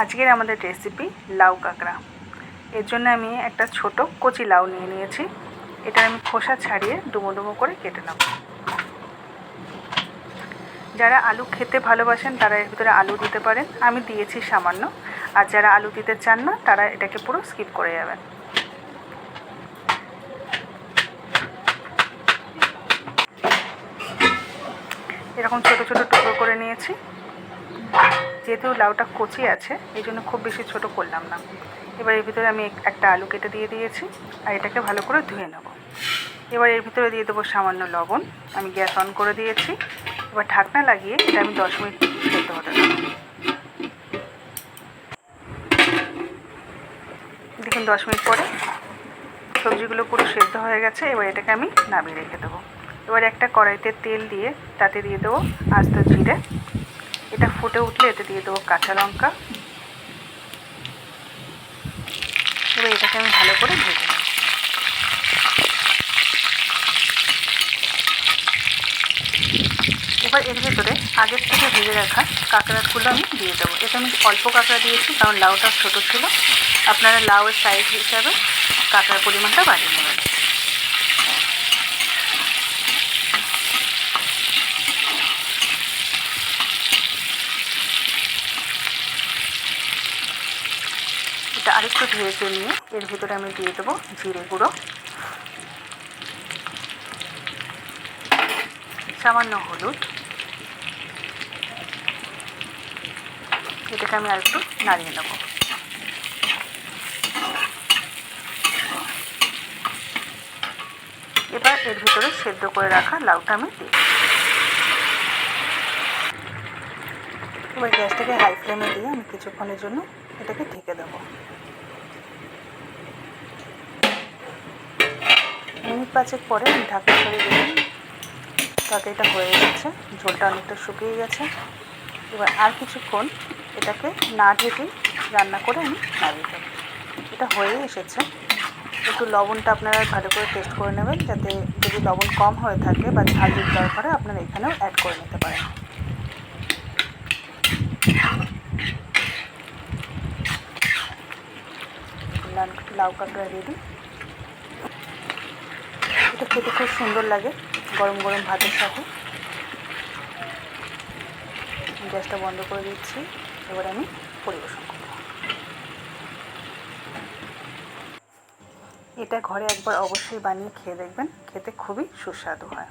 আজকের আমাদের রেসিপি লাউ কাঁকড়া। এর জন্য আমি একটা ছোট কচি লাউ নিয়ে নিয়েছি। এটা আমি খোসা ছাড়িয়ে ডুমো ডুমো করে কেটে নেব। যারা আলু খেতে ভালোবাসেন, তারা এর ভিতরে আলু দিতে পারেন। আমি দিয়েছি সামান্য। আর যারা আলু দিতে চান না, তারা এটাকে পুরো স্কিপ করে যাবেন। এরকম ছোট ছোট টুকরো করে নিয়েছি। যেহেতু লাউটা কচি আছে, এই জন্য খুব বেশি ছোট করলাম না। এবার এর ভিতরে আমি একটা আলু কেটে দিয়ে দিয়েছি, আর এটাকে ভালো করে ধুয়ে নেব। এবার এর ভিতরে দিয়ে দেবো সামান্য লবণ, আমি গ্যাস অন করে দিয়েছি। এবার ঢাকনা লাগিয়ে এটা আমি দশ মিনিট সেদ্ধ হতে দেখুন, দশ মিনিট পরে সবজিগুলো পুরো সেদ্ধ হয়ে গেছে, এবার এটাকে আমি নামিয়ে রেখে দেবো। এবার একটা কড়াইতে তেল দিয়ে তাতে দিয়ে দেবো আস্ত জিরে এটা ফুটে উঠলে এতে দিয়ে দেবো কাঁচা লঙ্কা। এবার এটাকে আমি ভালো করে ভেজে নেব। এবার এর ভেতরে আগের থেকে ভেজে রাখা কাঁকড়াগুলো আমি দিয়ে দেবো। এটা আমি অল্প কাঁকড়া দিয়েছি, কারণ লাউটা ছোটো ছিল। আপনারা লাউয়ের সাইজ হিসাবে কাঁকড়ার পরিমাণটা বাড়িয়ে নেবেন। এটা আরেকটু ভেজে নিয়ে এর ভিতরে আমি দিয়ে দেবো জিরে গুঁড়ো। সামান্য হলুদ। এটাকে আমি আরেকটু নাড়িয়ে নেব। এবার এর ভিতরে সেদ্ধ করে রাখা লাউটা আমি দিই এবার গ্যাসটাকে হাই ফ্লেমে দিয়ে আমি কিছুক্ষণের জন্য এটাকে ঢেকে দেবো। মিনিট পাঁচেক পরে আমি ঢাকা দিলাম। তাতে এটা হয়ে গেছে। ঝোলটা অনেকটা শুকিয়ে গেছে। এবার আর কিছুক্ষণ এটাকে না ঢেকেই রান্না করে আমি নামিয়ে দেবো এটা হয়ে এসেছে। একটু লবণটা আপনারা ভালো করে টেস্ট করে নেবেন। যাতে যদি লবণ কম হয়ে থাকে বা ঝাল যদি দরকার আপনারা এখানেও অ্যাড করে নিতে পারেন। লাউ কাঁকড়া রেডি এটা খেতে খুব সুন্দর লাগে, গরম গরম ভাতের সাথে। গ্যাসটা বন্ধ করে দিচ্ছি। এবার আমি পরিবেশন করব। এটা ঘরে একবার অবশ্যই বানিয়ে খেয়ে দেখবেন, খেতে খুবই সুস্বাদু হয়।